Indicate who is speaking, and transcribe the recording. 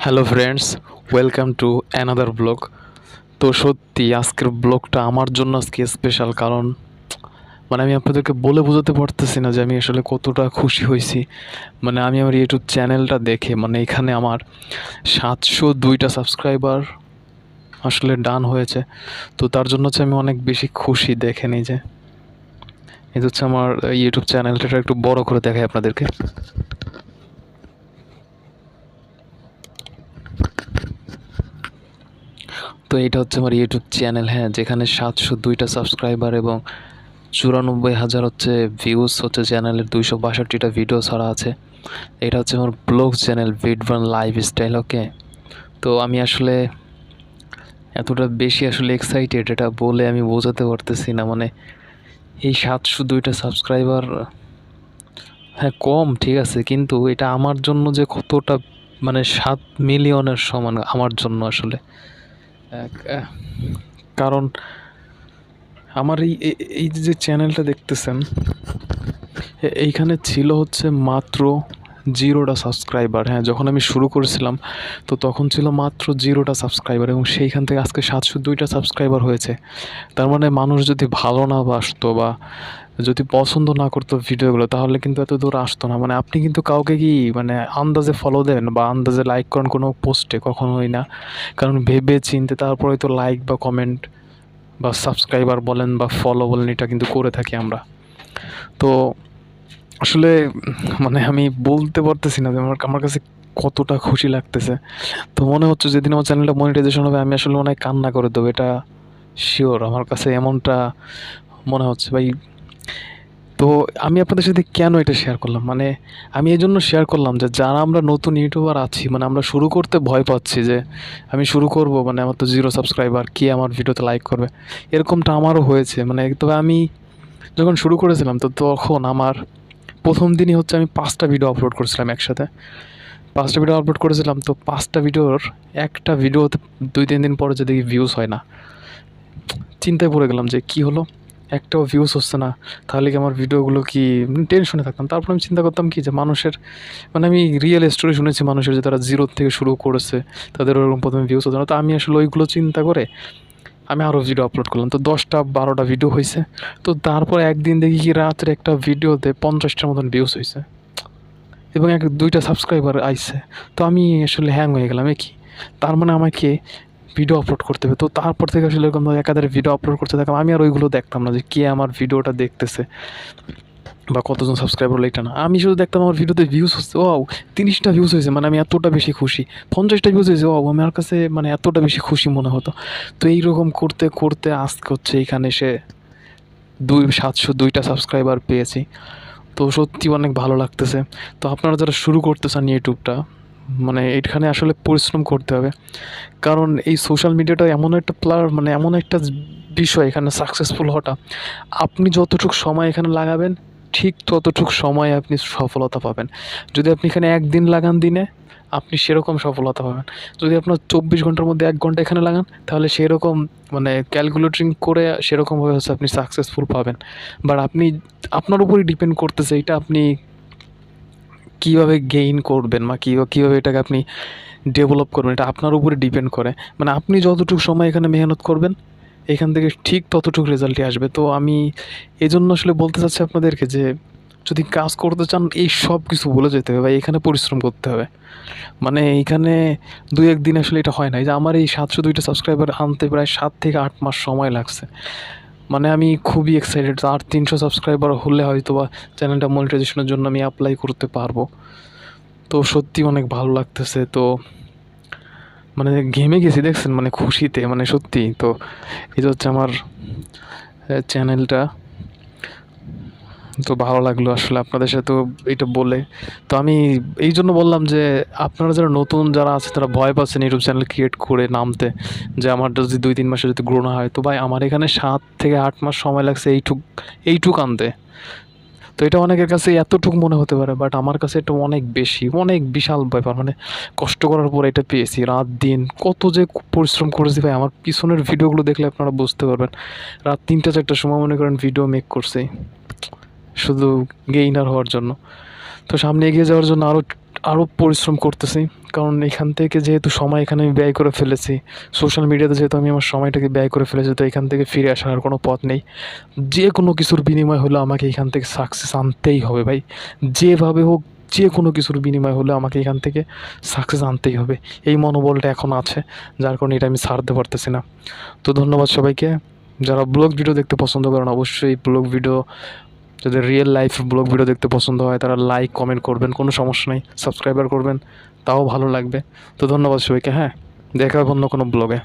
Speaker 1: Hello friends welcome to another blog তো সত্যি আজকের ব্লগটা আমার জন্য আজকে স্পেশাল কারণ মানে আমি আপনাদেরকে বলে বোঝাতে পারতেছি না যে আমি আসলে কতটা খুশি হয়েছি। মানে আমি আমার ইউটিউব চ্যানেলটা দেখে মানে এখানে আমার সাতশো দুইটা সাবস্ক্রাইবার আসলে ডান হয়েছে। তো তার জন্য হচ্ছে আমি অনেক বেশি খুশি দেখে যে। এটা হচ্ছে আমার ইউটিউব চ্যানেলটা একটু বড় করে দেখাই আপনাদেরকে। তো এটা হচ্ছে আমার ইউটিউব চ্যানেল হ্যাঁ যেখানে সাতশো দুইটা সাবস্ক্রাইবার এবং চুরানব্বই হাজার হচ্ছে ভিউজ হচ্ছে চ্যানেলের দুইশো বাষট্টিটা ভিডিও ছাড়া আছে। এটা হচ্ছে আমার ব্লগ চ্যানেল ভিডভান লাইফ স্টাইল ওকে তো আমি আসলে এতটা বেশি আসলে এক্সাইটেড এটা বলে আমি বোঝাতে পারতেছি না মানে এই সাতশো দুইটা সাবস্ক্রাইবার হ্যাঁ কম, ঠিক আছে, কিন্তু এটা আমার জন্য যে কতটা মানে সাত মিলিয়নের সমান আমার জন্য আসলে। কারণ আমার এই এই- যে চ্যানেলটা দেখতেছেন এইখানে ছিল হচ্ছে মাত্র জিরোটা সাবস্ক্রাইবার হ্যাঁ যখন আমি শুরু করেছিলাম, তো তখন ছিল মাত্র জিরোটা সাবস্ক্রাইবার এবং সেইখান থেকে আজকে সাতশো দুইটা সাবস্ক্রাইবার হয়েছে। তার মানে মানুষ যদি ভালো না বাসতো বা যদি পছন্দ না করতো ভিডিওগুলো, তাহলে কিন্তু এত দূর আসতো না। মানে আপনি কিন্তু কাউকে কি মানে আন্দাজে ফলো দেন বা আন্দাজে লাইক করেন কোনো পোস্টে কখনোই না। কারণ ভেবে চিনতে তারপরে তো লাইক বা কমেন্ট বা সাবস্ক্রাইবার বলেন বা ফলো বলেন, এটা কিন্তু করে থাকি আমরা। তো আসলে মানে আমি বলতে পারতেছি না যে আমার আমার কাছে কতটা খুশি লাগতেছে। তো মনে হচ্ছে যেদিন আমার চ্যানেলটা মনিটাইজেশন হবে, আমি আসলে মনে হয় কান্না করে দেবো, এটা শিওর আমার কাছে এমনটা মনে হচ্ছে। ভাই, তো আমি আপনাদের সাথে কেন এটা শেয়ার করলাম? মানে আমি এই জন্য শেয়ার করলাম যে যারা আমরা নতুন ইউটিউবার আছি মানে আমরা শুরু করতে ভয় পাচ্ছি যে আমি শুরু করব মানে আমার তো জিরো সাবস্ক্রাইবার কে আমার ভিডিওতে লাইক করবে? এরকমটা আমারও হয়েছে। মানে তবে আমি যখন শুরু করেছিলাম, তো তখন আমার প্রথম দিনই হচ্ছে আমি পাঁচটা ভিডিও আপলোড করেছিলাম একসাথে। পাঁচটা ভিডিও আপলোড করেছিলাম, তো পাঁচটা ভিডিওর একটা ভিডিওতে দুই, তিন দিন পরে যদি ভিউজ হয় না, চিন্তায় পড়ে গেলাম যে কি হলো? একটাও ভিউজ হচ্ছে না, তাহলে কি আমার ভিডিওগুলো কি টেনশনে থাকতাম। তারপর আমি চিন্তা করতাম কি যে মানুষের মানে আমি রিয়েল স্টোরি শুনেছি মানুষের যে তারা জিরো থেকে শুরু করেছে, তাদের ওরকম প্রথমে ভিউজ হতো না। তো আমি আসলে ওইগুলো চিন্তা করে আমি আরও ভিডিও আপলোড করলাম। তো দশটা, বারোটা ভিডিও হয়েছে তো তারপর একদিন দেখি কি রাত্রে একটা ভিডিওতে পঞ্চাশটার মতন ভিউজ হয়েছে এবং এক, দুইটা সাবস্ক্রাইবার আইছে। তো আমি আসলে হ্যাং হয়ে গেলাম, এ কি? তার মানে আমাকে ভিডিও আপলোড করতে হবে। তো তারপর থেকে আসলে এরকম একাধারে ভিডিও আপলোড করতে থাকলাম। আমি আর ওইগুলো দেখতাম না যে কে আমার ভিডিওটা দেখতেছে। বা কতজন সাবস্ক্রাইবার হলো এটা না। আমি শুধু দেখতাম আমার ভিডিওতে ভিউজ হচ্ছে ও তিরিশটা ভিউজ হয়েছে মানে আমি এতটা বেশি খুশি। পঞ্চাশটা ভিউজ হয়েছে ও আমার কাছে মানে এতটা বেশি খুশি মনে হতো। তো এইরকম করতে করতে আজকে হচ্ছে এখানে এসে দুই, সাতশো, দুইটা সাবস্ক্রাইবার পেয়েছি। তো সত্যি অনেক ভালো লাগতেছে। তো আপনারা যারা শুরু করতে চান ইউটিউবটা মানে এখানে আসলে পরিশ্রম করতে হবে। কারণ এই সোশ্যাল মিডিয়াটা এমন একটা প্লার মানে এমন একটা বিষয় এখানে সাকসেসফুল হওয়াটা। আপনি যতটুকু সময় এখানে লাগাবেন ঠিক ততটুকু সময় আপনি সফলতা পাবেন। যদি আপনি এখানে একদিন লাগান দিনে, আপনি সেরকম সফলতা পাবেন। যদি আপনার চব্বিশ ঘণ্টার মধ্যে এক ঘণ্টা এখানে লাগান, তাহলে সেরকম মানে ক্যালকুলেটিং করে সেরকমভাবে হচ্ছে আপনি সাকসেসফুল পাবেন। বাট আপনি, আপনার উপরই ডিপেন্ড করতেছে এটা আপনি কীভাবে গেইন করবেন বা কীভাবে কীভাবে এটাকে আপনি ডেভেলপ করবেন, এটা আপনার উপরে ডিপেন্ড করে। মানে আপনি যতটুকু সময় এখানে মেহনত করবেন এখান থেকে ঠিক ততটুকু রেজাল্টই আসবে। তো আমি এই জন্য আসলে বলতে চাচ্ছি আপনাদেরকে যে, যদি কাজ করতে চান, এই সব কিছু বলে যেতে হবে বা এখানে পরিশ্রম করতে হবে। মানে এইখানে দুই একদিন আসলে এটা হয় না। যে আমার এই সাতশো দুইটা সাবস্ক্রাইবার আনতে প্রায় সাত থেকে আট মাস সময় লাগছে। মানে আমি খুবই এক্সাইটেড আর তিনশো সাবস্ক্রাইবার হলে হয়তো বা চ্যানেলটা মনিটাইজেশনের জন্য আমি অ্যাপ্লাই করতে পারব। তো সত্যি অনেক ভালো লাগতেছে। তো মানে ঘেমে গেছি, দেখছেন? মানে খুশিতে মানে সত্যি। তো এটা হচ্ছে আমার চ্যানেলটা তো ভালো লাগল আসলে আপনাদের সাথে এটা বলে। তো আমি এই জন্য বললাম যে, আপনারা যারা নতুন যারা আছে, তারা ভয় পাচ্ছেন ইউটিউব চ্যানেল ক্রিয়েট করে নামতে, যে আমার যদি দুই, তিন মাসে যদি গ্রো না হয়। তো ভাই, আমার এখানে সাত থেকে আট মাস সময় লাগছে এইটুক এইটুক আনতে। তো এটা অনেকের কাছে এতটুকু মনে হতে পারে বাট আমার কাছে এটা অনেক বেশি, অনেক বিশাল ব্যাপার। মানে কষ্ট করার পর এটা পেয়েছি রাত দিন। কত যে পরিশ্রম করেছি ভাই, আমার পিছনের ভিডিওগুলো দেখলে আপনারা বুঝতে পারবেন। রাত তিনটা চারটার সময় মনে করেন ভিডিও মেক করছি, শুধু গেইনার হওয়ার জন্য। তো সামনে এগিয়ে যাওয়ার জন্য আরও
Speaker 2: আরও পরিশ্রম করতেছি। কারণ এখান থেকে যেহেতু সময় এখানে আমি ব্যয় করে ফেলেছি সোশ্যাল মিডিয়াতে যেহেতু আমি আমার সময়টাকে ব্যয় করে ফেলেছি, তো এখান থেকে ফিরে আসার আর কোনো পথ নেই। যে কোনো কিছুর বিনিময় হলো আমাকে এখান থেকে সাকসেস আনতেই হবে ভাই। যেভাবে হোক যে কোনো কিছুর বিনিময় হলে আমাকে এখান থেকে সাকসেস আনতেই হবে। এই মনোবলটা এখন আছে, যার কারণে এটা আমি ছাড়তে পারতেছি না। তো ধন্যবাদ সবাইকে। যারা ব্লগ ভিডিও দেখতে পছন্দ করেন, অবশ্যই ব্লগ ভিডিও যাদের রিয়েল লাইফ ব্লগ ভিডিও দেখতে পছন্দ হয়, তারা লাইক কমেন্ট করবেন, কোনো সমস্যা নেই সাবস্ক্রাইবার করবেন, তাও ভালো লাগবে। তো ধন্যবাদ সবাইকে হ্যাঁ দেখা হবে অন্য কোনো ব্লগে